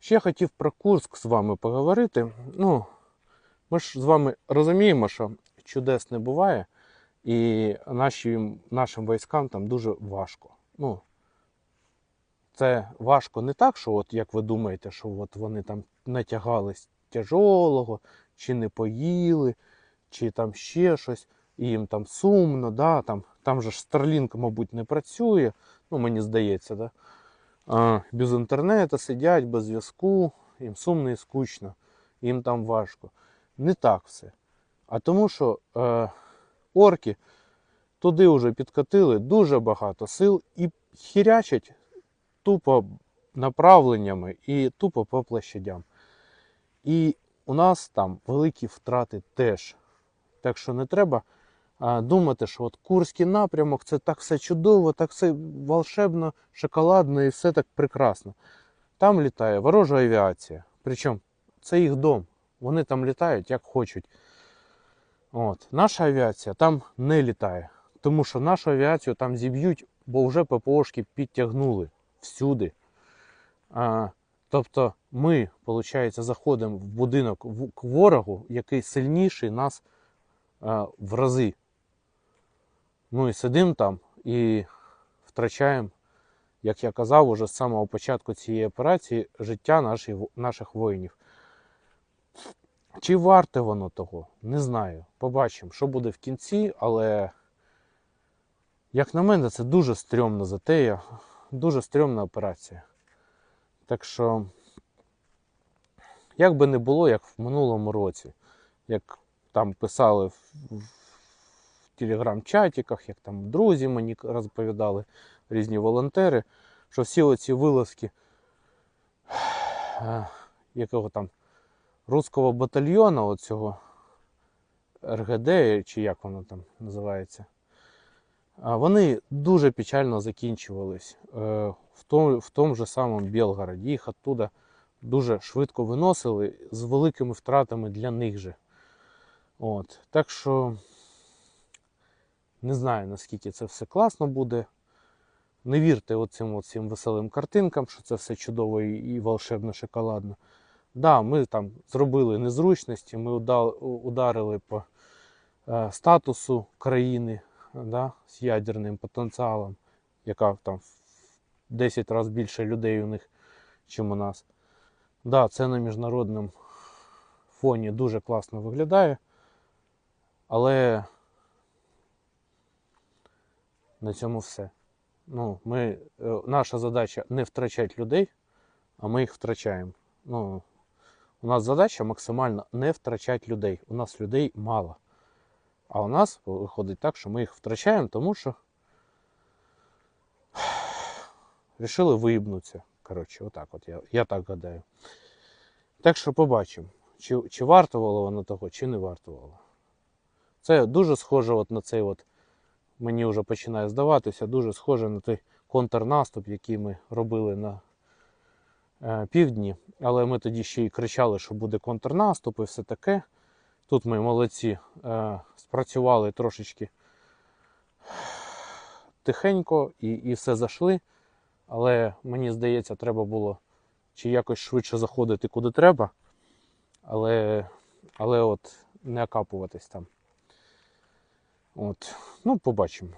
Ще хотів про Курск з вами поговорити. Ну, ми ж з вами розуміємо, що чудес не буває, і нашим, нашим військам там дуже важко. Ну, це важко не так, що, от як ви думаєте, що от вони там натягались тяжолого, чи не поїли, чи там ще щось, і їм там сумно, да, там, там же ж Starlink, мабуть, не працює, ну мені здається, да? Без інтернету сидять, без зв'язку, їм сумно і скучно, їм там важко. Не так все. А тому, що е, орки туди вже підкатили дуже багато сил і хірячать тупо направленнями і тупо по площадям. І у нас там великі втрати теж. Так що не треба думати, що от Курський напрямок це так все чудово, так все волшебно, шоколадно і все так прекрасно. Там літає ворожа авіація. Причому це їх дом. Вони там літають як хочуть. От. Наша авіація там не літає. Тому що нашу авіацію там зіб'ють, бо вже ППОшки підтягнули всюди. А, тобто ми, виходить, заходимо в будинок к ворогу, який сильніший нас а, в рази. Ну і сидимо там і втрачаємо, як я казав, уже з самого початку цієї операції життя наших, наших воїнів. Чи варте воно того? Не знаю. Побачимо, що буде в кінці, але, як на мене, це дуже стрьомна затея, дуже стрьомна операція. Так що, як би не було, як в минулому році, як там писали в, телеграм-чатиках, як там друзі мені розповідали, різні волонтери, що всі оці вилазки якого там руського батальйону, оцього РГД, чи як воно там називається, вони дуже печально закінчувались е, в тому, в тому же самому Білгороді. Їх оттуда дуже швидко виносили з великими втратами для них же. От. Так що не знаю, наскільки це все класно буде. Не вірте оцим, оцим веселим картинкам, що це все чудово і, волшебно шоколадно. Да, ми там зробили незручності, ми ударили по е, статусу країни да, з ядерним потенціалом, яка там в 10 разів більше людей у них, чим у нас. Да, це на міжнародному фоні дуже класно виглядає, але на цьому все. Ну, ми, е, наша задача не втрачати людей, а ми їх втрачаємо. Ну, у нас задача максимально не втрачати людей. У нас людей мало. А у нас виходить так, що ми їх втрачаємо, тому що рішили виїбнутися. Коротше, отак от я, я так гадаю. Так що побачимо, чи, чи вартувало воно того, чи не вартувало. Це дуже схоже от на цей от, мені вже починає здаватися, дуже схоже на той контрнаступ, який ми робили на е, півдні. Але ми тоді ще й кричали, що буде контрнаступ і все таке. Тут ми молодці е, спрацювали трошечки тихенько і, і все зайшли. Але мені здається, треба було чи якось швидше заходити куди треба, але, але от не окапуватись там. От. Ну, побачимо.